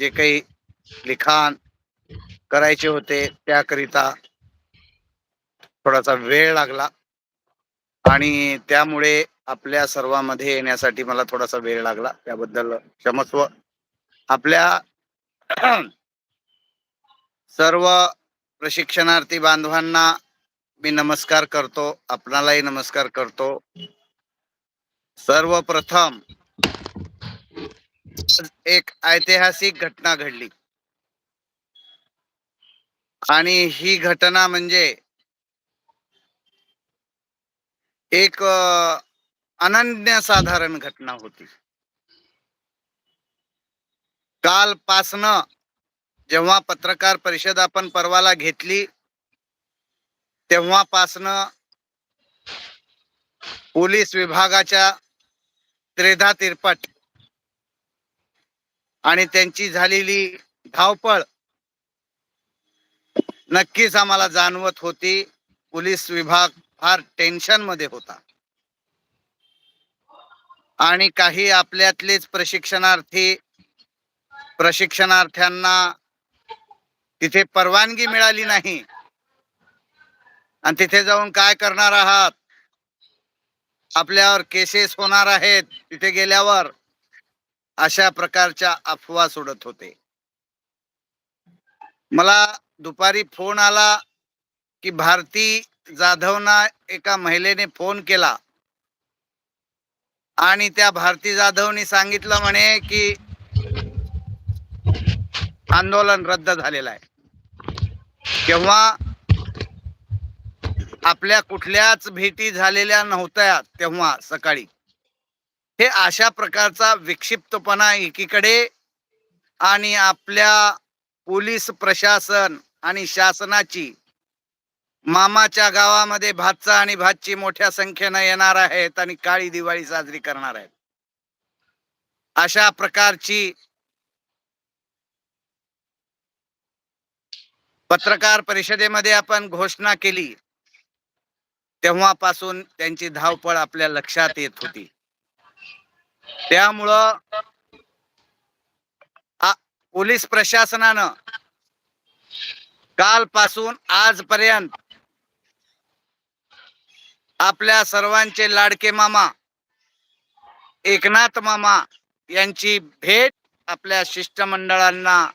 जे काही लिखाण करायचे होते त्याकरिता थोडासा वेळ लागला. आणि त्यामुळे आपल्या सर्वांमध्ये येण्यासाठी मला थोडासा वेळ लागला. त्याबद्दल क्षमस्व. आपल्या सर्व प्रशिक्षणार्थी बांधवांना मी नमस्कार करतो. आपणालाही नमस्कार करतो. सर्वप्रथम एक ऐतिहासिक घटना घडली. आणि ही घटना म्हणजे एक अनन्य अनन्यसाधारण घटना होती. कालपासनं जेव्हा पत्रकार परिषद आपण परवाला घेतली तेव्हापासनं पोलीस विभागाच्या त्रेधा तिरपट आणि त्यांची झालेली धावपळ नक्कीच आम्हाला जाणवत होती. पोलीस विभाग फार टेन्शनमध्ये होता. आणि काही आपल्यातलेच प्रशिक्षणार्थी प्रशिक्षणार्थ्यांना तिथे परवानगी मिळाली नाही. आणि तिथे जाऊन काय करणार आहात? आपल्यावर केसेस होणार आहेत. तिथे गेल्यावर अशा प्रकारच्या अफवा सोडत होते. मला दुपारी फोन आला की भारती जाधवना एका महिलेने फोन केला. आणि त्या भारती जाधवनी सांगितलं म्हणे की आंदोलन रद्द झालेलं आहे. तेव्हा आपल्या कुठल्याच भेटी झालेल्या नव्हत्या तेव्हा सकाळी. हे अशा प्रकारचा विक्षिप्तपणा एकीकडे आणि आपल्या पोलीस प्रशासन आणि शासनाची मामाच्या गावामध्ये भातचा आणि भातची मोठ्या संख्येनं येणार आहेत आणि काळी दिवाळी साजरी करणार आहेत. अशा प्रकारची पत्रकार परिषदेमध्ये आपण घोषणा केली तेव्हापासून त्यांची धावपळ आपल्या लक्षात येत होती. त्यामुळं पोलीस प्रशासनानं कालपासून आजपर्यंत आपल्या सर्वांचे लाडके मामा एकनाथ मामा यांची भेट आपल्या शिष्टमंडळांना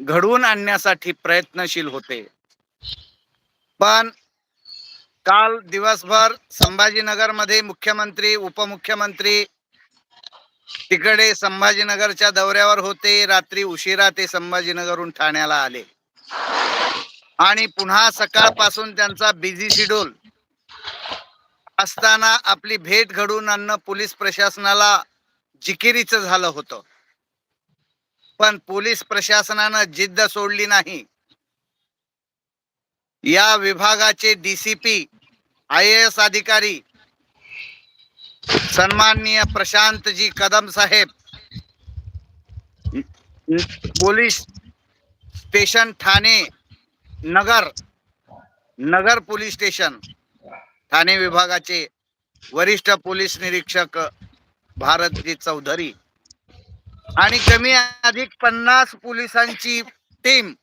घडवून आणण्यासाठी प्रयत्नशील होते. पण काल दिवसभर संभाजीनगरमध्ये मुख्यमंत्री उपमुख्यमंत्री तिकडे संभाजीनगरच्या दौऱ्यावर होते. रात्री उशिरा ते संभाजीनगरहून ठाण्याला आले. आणि पुन्हा सकाळपासून त्यांचा बिझी शेड्यूल असताना आपली भेट घडवून आणणं पोलीस प्रशासनाला जिकिरीचं झालं होतं. पण पोलीस प्रशासनानं जिद्द सोडली नाही. या विभागाचे डीसीपी आय एस अधिकारी सन्माननीय प्रशांतजी कदम साहेब. Police station Thane Nagar Nagar police station Thane विभागाचे वरिष्ठ पोलीस निरीक्षक भारतजी चौधरी आणि कमी अधिक पन्नास पोलिसांची टीम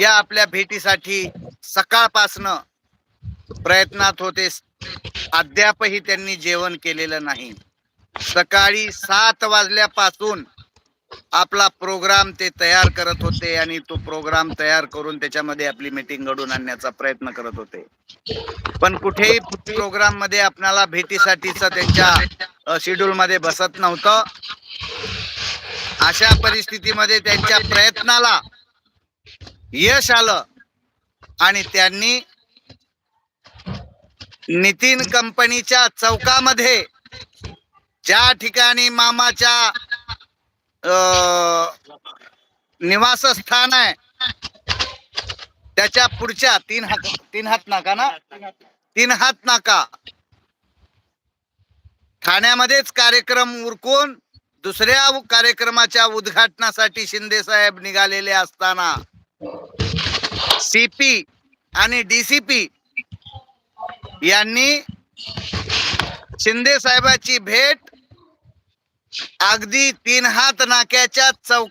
या आपल्या भेटीसाठी सकाळपासनं प्रयत्नात होते. अद्यापही त्यांनी जेवण केलेलं नाही. सकाळी सात वाजल्यापासून आपला प्रोग्राम ते तयार करत होते आणि तो प्रोग्राम तयार करून त्याच्यामध्ये आपली मीटिंग घडून आणण्याचा प्रयत्न करत होते. पण कुठेही प्रोग्राममध्ये आपणाला भेटीसाठीच त्यांच्या शेड्यूल मध्ये बसत नव्हतं. अशा परिस्थितीमध्ये त्यांच्या प्रयत्नाला यश आलं आणि त्यांनी नितीन कंपनीच्या चौकामध्ये ज्या ठिकाणी मामाच्या निवासस्थान आहे त्याच्या पुढच्या तीन हात तीन हात नाका ना? तीन हात नाका. ठाण्यामध्येच कार्यक्रम उरकून दुसऱ्या कार्यक्रमाच्या उद्घाटनासाठी शिंदे साहेब निघालेले असताना सीपी आणि डीसीपी यांनी शिंदे साहेबाची भेट अगदी तीन हात नाक्याच्या चौक